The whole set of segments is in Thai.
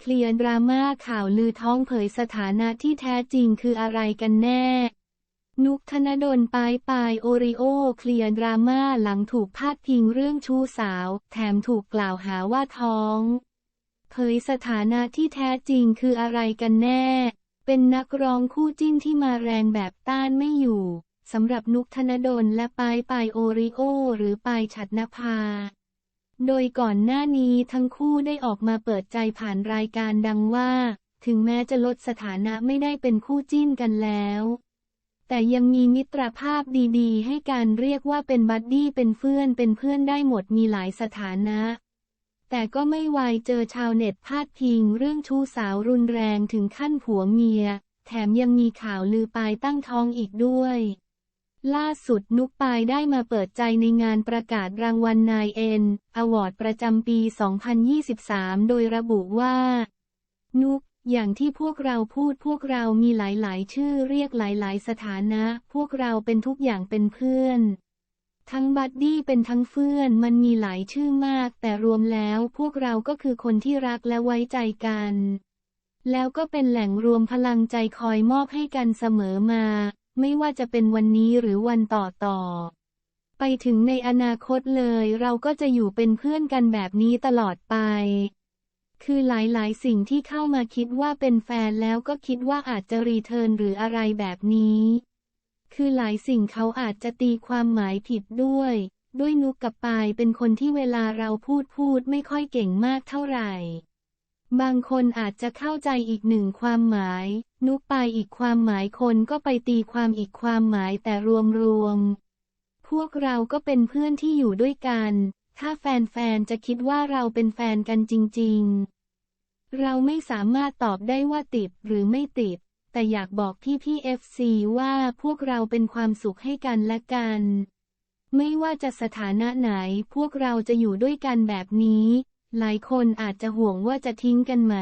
เคลียร์ดราม่าข่าวลือท้องเผยสถานะที่แท้จริงคืออะไรกันแน่ นุกธนดลปายปายโอริโอเคลียร์ดราม่าหลังถูกพาดพิงเรื่องชู้สาว แถมถูกกล่าวหาว่าท้อง เผยสถานะที่แท้จริงคืออะไรกันแน่ เป็นนักร้องคู่จิ้นที่มาแรงแบบต้านไม่อยู่สำหรับนุกธนดลและปายปายโอริโอ หรือปายฉัดนภา โดยก่อนหน้านี้ทั้งคู่ได้ออกมาเปิดใจผ่านรายการดังว่า ถึงแม้จะลดสถานะไม่ได้เป็นคู่จิ้นกันแล้ว แต่ยังมีมิตรภาพดีๆ ให้การเรียกว่าเป็นบัดดี้เป็นเพื่อนเป็นเพื่อนได้หมดมีหลายสถานะ แต่ก็ไม่วายเจอชาวเน็ตพาดพิงเรื่องชู้สาวรุนแรงถึงขั้นผัวเมีย แถมยังมีข่าวลือปลายตั้งท้องอีกด้วย ล่าสุดนุกปายได้มาเปิดใจในงานประกาศรางวัลนายเอ็นอวอร์ดประจำปี 2023 โดยระบุว่า นุก อย่างที่พวกเราพูดพวกเรามีหลายๆ ชื่อเรียกหลายๆ สถานะ พวกเราเป็นทุกอย่างเป็นเพื่อน ทั้งบัดดี้เป็นทั้งเพื่อนมันมีหลายชื่อมาก แต่รวมแล้วพวกเราก็คือคนที่รักและไว้ใจกัน แล้วก็เป็นแหล่งรวมพลังใจคอยมอบให้กันเสมอมา ไม่ว่าจะเป็นวันนี้หรือวันต่อต่อ ไปถึงในอนาคตเลย เราก็จะอยู่เป็นเพื่อนกันแบบนี้ตลอดไป คือหลายๆ สิ่งที่เข้ามาคิดว่าเป็นแฟนแล้วก็คิดว่าอาจจะรีเทิร์นหรืออะไรแบบนี้ คือหลายสิ่งเขาอาจจะตีความหมายผิดด้วย ด้วยนุกกับปายเป็นคนที่เวลาเราพูดพูดไม่ค่อยเก่งมากเท่าไหร่ บางคนอาจจะเข้าใจอีกหนึ่งความหมาย นุกไปอีกความหมายคนก็ไปตีความอีกความหมายแต่รวมๆ พวกเราก็เป็นเพื่อนที่อยู่ด้วยกัน ถ้าแฟนๆ จะคิดว่าเราเป็นแฟนกันจริงๆ เราไม่สามารถตอบได้ว่าติดหรือไม่ติด แต่อยากบอกพี่พี่เอฟซีว่าพวกเราเป็นความสุขให้กันและกัน ไม่ว่าจะสถานะไหนพวกเราจะอยู่ด้วยกันแบบนี้ หลายคนอาจจะห่วงว่าจะทิ้งกันไหม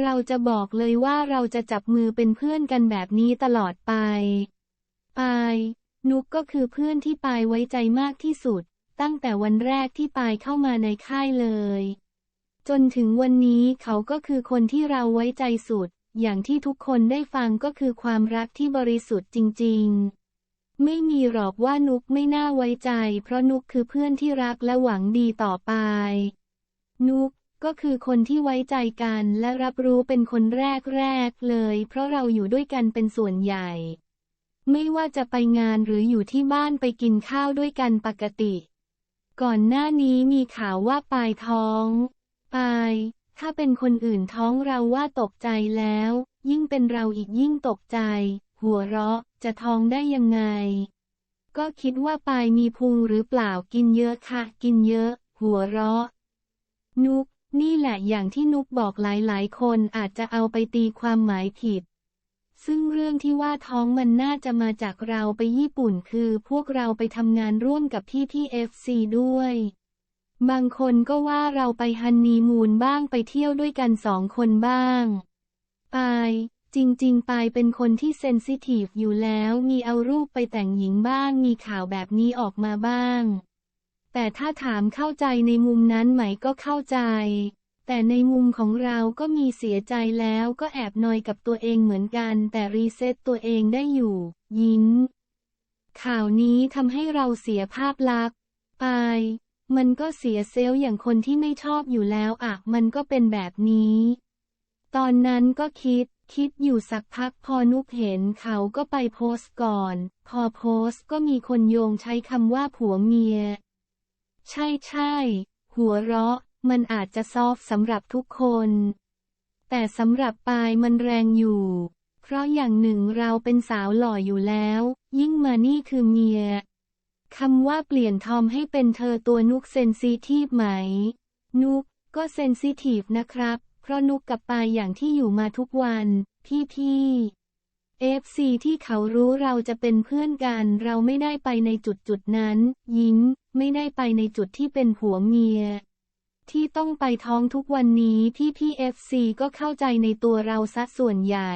เราจะบอกเลยว่าเราจะจับมือเป็นเพื่อนกันแบบนี้ตลอดไป ปาย นุกก็คือเพื่อนที่ปายไว้ใจมากที่สุด ตั้งแต่วันแรกที่ปายเข้ามาในค่ายเลย จนถึงวันนี้เขาก็คือคนที่เราไว้ใจสุด อย่างที่ทุกคนได้ฟังก็คือความรักที่บริสุทธิ์จริง ๆไม่มีหรอกว่านุกไม่น่าไว้ใจ เพราะนุกคือเพื่อนที่รักและหวังดีต่อไป นุกก็คือคนที่ไว้ใจกันและรับรู้เป็นคนแรกแรกเลย เพราะเราอยู่ด้วยกันเป็นส่วนใหญ่ ไม่ว่าจะไปงานหรืออยู่ที่บ้านไปกินข้าวด้วยกันปกติ ก่อนหน้านี้มีข่าวว่าปายท้อง ปาย ถ้าเป็นคนอื่นท้องเราว่าตกใจแล้ว ยิ่งเป็นเราอีกยิ่งตกใจ หัวเราะจะท้องได้ยังไง ก็คิดว่าปายมีพุงหรือเปล่ากินเยอะค่ะ กินเยอะ หัวเราะ นุก นี่แหละอย่างที่นุกบอกหลายๆ คนอาจจะเอาไปตีความหมายผิด ซึ่งเรื่องที่ว่าท้องมันน่าจะมาจากเราไปญี่ปุ่นคือพวกเราไปทำงานร่วมกับพี่ที่เอฟซีด้วย บางคนก็ว่าเราไปฮันนีมูนบ้างไปเที่ยวด้วยกันสองคนบ้างปายจริงๆ ปายเป็นคนที่เซนซิทีฟอยู่แล้ว มีเอารูปไปแต่งหญิงบ้าง มีข่าวแบบนี้ออกมาบ้าง แต่ถ้าถามเข้าใจในมุมนั้นไหมก็เข้าใจ แต่ในมุมของเราก็มีเสียใจแล้วก็แอบนอยกับตัวเองเหมือนกัน แต่รีเซ็ตตัวเองได้อยู่ ยิ้ม ข่าวนี้ทำให้เราเสียภาพลักษณ์ไป มันก็เสียเซลล์อย่างคนที่ไม่ชอบอยู่แล้วอะมันก็เป็นแบบนี้ ตอนนั้นก็คิดคิดอยู่สักพักพอนุกเห็นเขาก็ไปโพสต์ก่อน พอโพสต์ก็มีคนโยงใช้คำว่าผัวเมีย ใช่ใช่ หัวเราะ มันอาจจะซอฟสำหรับทุกคน แต่สำหรับปายมันแรงอยู่ เพราะอย่างหนึ่งเราเป็นสาวหล่ออยู่แล้ว ยิ่งมานี่คือเมียคำว่าเปลี่ยนทอมให้เป็นเธอตัวนุกเซนซิทีฟไหม นุกก็เซนซิทีฟนะครับ เพราะนุกกับปายอย่างที่อยู่มาทุกวัน พี่พี่ เอฟซีที่เขารู้เราจะเป็นเพื่อนกัน เราไม่ได้ไปในจุดจุดนั้น ยิ้ม ไม่ได้ไปในจุดที่เป็นผัวเมีย ที่ต้องไปท้องทุกวันนี้พี่พี่เอฟซีก็เข้าใจในตัวเราซะส่วนใหญ่